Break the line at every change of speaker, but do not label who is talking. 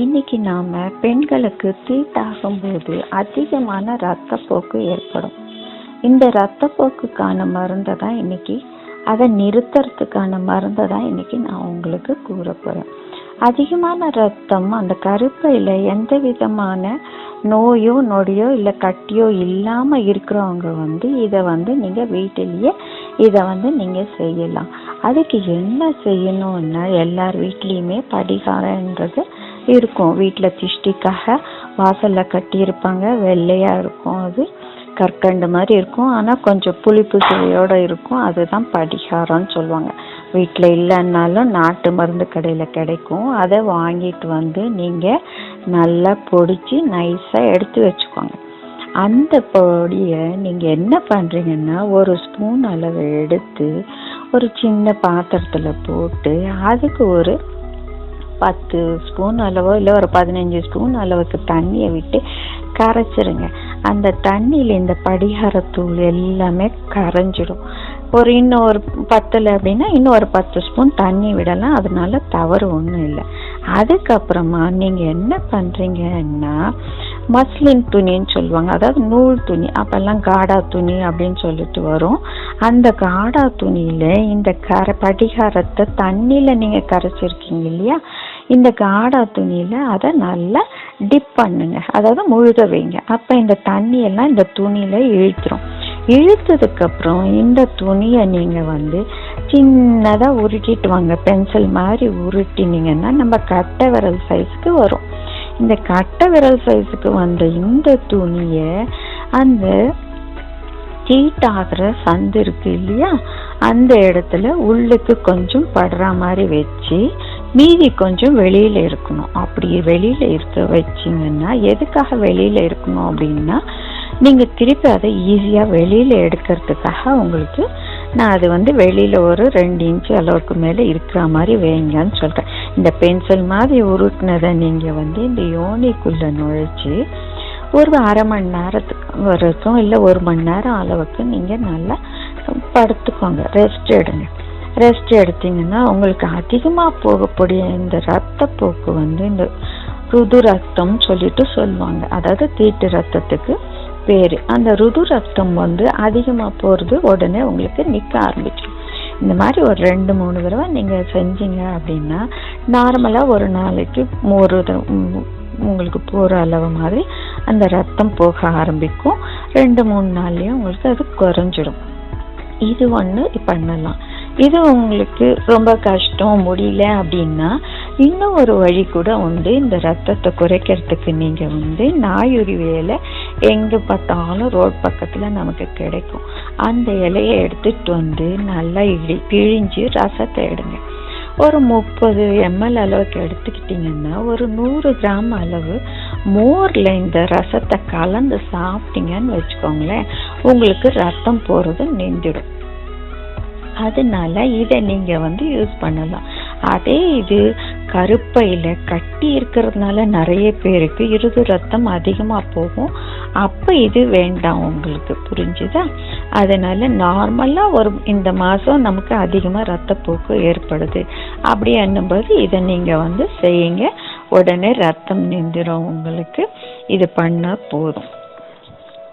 இன்னைக்கு நாம பெண்களுக்கு தீட்டாகும்போது அதிகமான ரத்தப்போக்கு ஏற்படும். இந்த ரத்தப்போக்குக்கான மருந்தை தான் இன்னைக்கு அதை நிறுத்துறதுக்கான மருந்தை தான் இன்னைக்கு நான் உங்களுக்கு கூற போறேன். அதிகமான ரத்தம் அந்த கருப்பையில எந்த விதமான நோயோ நொடியோ இல்லை கட்டியோ இல்லாமல் இருக்கிறவங்க வந்து இதை வந்து நீங்கள் வீட்டிலேயே இதை வந்து நீங்கள் செய்யலாம். அதுக்கு என்ன செய்யணும்னா எல்லார் வீட்லேயுமே படிகாரன்றது இருக்கும். வீட்டில் திஷ்டிக்காக வாசலில் கட்டியிருப்பாங்க. வெள்ளையாக இருக்கும் அது. கற்கண்டு மாதிரி இருக்கும். ஆனால் கொஞ்சம் புளிப்பு சுவையோடு இருக்கும். அதுதான் படிகாரம்னு சொல்லுவாங்க. வீட்டில் இல்லைன்னாலும் நாட்டு மருந்து கடையில் கிடைக்கும். அதை வாங்கிட்டு வந்து நீங்கள் நல்லா பொடிச்சு நைஸாக எடுத்து வச்சுக்கோங்க. அந்த பொடியை நீங்கள் என்ன பண்ணுறீங்கன்னா ஒரு ஸ்பூன் அளவு எடுத்து ஒரு சின்ன பாத்திரத்தில் போட்டு அதுக்கு ஒரு பத்து ஸ்பூன் அளவோ இல்லை ஒரு பதினஞ்சு ஸ்பூன் அளவுக்கு தண்ணியை விட்டு கரைச்சிருங்க. அந்த தண்ணியில் இந்த படிகாரத்தூள் எல்லாமே கரைஞ்சிடும். ஒரு இன்னும் ஒரு பத்தில் அப்படின்னா இன்னும் ஒரு பத்து ஸ்பூன் தண்ணி விடலாம். அதனால தவறு ஒன்றும் இல்லை. அதுக்கப்புறமா நீங்கள் என்ன பண்ணுறீங்கன்னா மஸ்லின் துணின்னு சொல்லுவாங்க. அதாவது நூல் துணி. அப்போல்லாம் காடா துணி அப்படின்னு சொல்லிட்டு வரும். அந்த காடா துணியில் இந்த கரை படிகாரத்தை தண்ணியில் நீங்கள் கரைச்சிருக்கீங்க இல்லையா? இந்த காடா துணியில் அதை நல்லா டிப் பண்ணுங்க. அதாவது முழுக வைங்க. அப்போ இந்த தண்ணியெல்லாம் இந்த துணியில் இழுத்துரும். இழுத்ததுக்கப்புறம் இந்த துணியை நீங்கள் வந்து சின்னதாக உருட்டிட்டு வாங்க. பென்சில் மாதிரி உருட்டினீங்கன்னா நம்ம கட்டை விரல் சைஸ்க்கு வரும். இந்த கட்டை விரல் சைஸுக்கு வந்த இந்த துணியை அந்த ஹீட் ஆகிற சந்து இருக்கு இல்லையா? அந்த இடத்துல உள்ளுக்கு கொஞ்சம் படுற மாதிரி வச்சு மீதி கொஞ்சம் வெளியில் இருக்கணும். அப்படி வெளியில் இருக்க வச்சிங்கன்னா எதுக்காக வெளியில் இருக்கணும் அப்படின்னா நீங்கள் திருப்பி அதை ஈஸியாக வெளியில் எடுக்கிறதுக்காக உங்களுக்கு நான் அது வந்து வெளியில் ஒரு ரெண்டு இன்ச்சு அளவுக்கு மேலே இருக்கிற மாதிரி வைங்கன்னு சொல்கிறேன் இந்த பென்சில் மாதிரி உருட்டினதை நீங்கள் வந்து இந்த யோனிக்குள்ளே நுழைச்சி ஒரு அரை மணி நேரத்துக்கு வரைக்கும் இல்லை ஒரு மணி நேரம் அளவுக்கு நீங்கள் நல்லா படுத்துக்கோங்க. ரெஸ்ட் எடுங்க. ரெஸ்ட் எடுத்தீங்கன்னா உங்களுக்கு அதிகமாக போகக்கூடிய இந்த ரத்த போக்கு வந்து இந்த ருது ரத்தம் சொல்லிட்டு சொல்லுவாங்க. அதாவது தீட்டு ரத்தத்துக்கு பேர். அந்த ருது ரத்தம் வந்து அதிகமாக போகிறது உடனே உங்களுக்கு நிற்க ஆரம்பிச்சிடும். இந்த மாதிரி ஒரு ரெண்டு மூணு தடவை நீங்கள் செஞ்சீங்க அப்படின்னா நார்மலாக ஒரு நாளைக்கு ஒரு உங்களுக்கு போகிற அளவு மாதிரி அந்த ரத்தம் போக ஆரம்பிக்கும். ரெண்டு மூணு நாள்லேயும் உங்களுக்கு அது குறைஞ்சிடும். இது ஒன்று பண்ணலாம். இது உங்களுக்கு ரொம்ப கஷ்டம் முடியல அப்படின்னா இன்னும் ஒரு வழி கூட உண்டு. இந்த ரத்தத்தை குறைக்கிறதுக்கு நீங்கள் வந்து நாயுரி வேலை எங்கே பார்த்தாலும் ரோட் பக்கத்தில் நமக்கு கிடைக்கும். அந்த இலையை எடுத்துகிட்டு வந்து நல்லா இடி பிழிஞ்சு ரசத்தை எடுங்க. ஒரு முப்பது எம்எல் அளவுக்கு எடுத்துக்கிட்டிங்கன்னா ஒரு நூறு கிராம் அளவு மோரில் இந்த ரசத்தை கலந்து சாப்பிட்டீங்கன்னு வச்சுக்கோங்களேன் உங்களுக்கு ரத்தம் போகிறது நின்றுடும் அதனால இதை நீங்கள் வந்து யூஸ் பண்ணலாம். அதே இது கருப்பையில் கட்டி இருக்கிறதுனால நிறைய பேருக்கு இருது ரத்தம் அதிகமாக போகும். அப்போ இது வேண்டாம் உங்களுக்கு. புரிஞ்சுதா? அதனால் நார்மலாக ஒரு இந்த மாதம் நமக்கு அதிகமாக ரத்தப்போக்கு ஏற்படுது. அப்படி என்னும்போது இதை நீங்கள் வந்து செய்யுங்க. உடனே ரத்தம் நின்றுடும் உங்களுக்கு. இது பண்ணால் போதும்.